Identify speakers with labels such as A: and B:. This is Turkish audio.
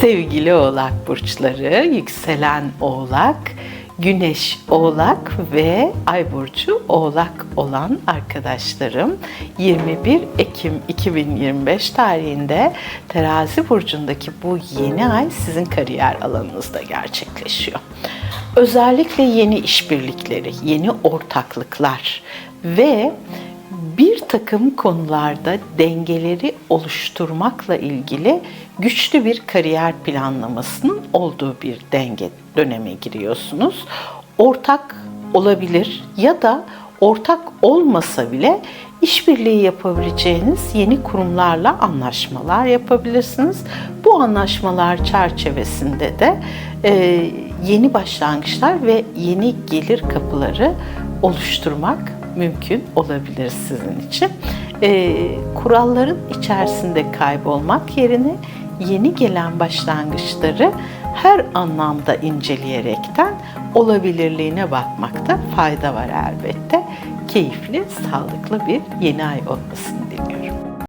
A: Sevgili Oğlak burçları, yükselen Oğlak, Güneş Oğlak ve Ay burcu Oğlak olan arkadaşlarım 21 Ekim 2025 tarihinde Terazi burcundaki bu yeni ay sizin kariyer alanınızda gerçekleşiyor. Özellikle yeni işbirlikleri, yeni ortaklıklar ve bir takım konularda dengeleri oluşturmakla ilgili güçlü bir kariyer planlamasının olduğu bir denge döneme giriyorsunuz. Ortak olabilir ya da ortak olmasa bile işbirliği yapabileceğiniz yeni kurumlarla anlaşmalar yapabilirsiniz. Bu anlaşmalar çerçevesinde de e, yeni başlangıçlar ve yeni gelir kapıları oluşturmak mümkün olabilir sizin için. E, kuralların içerisinde kaybolmak yerine yeni gelen başlangıçları her anlamda inceleyerekten olabilirliğine bakmakta fayda var elbette. Keyifli, sağlıklı bir yeni ay olmasını diliyorum.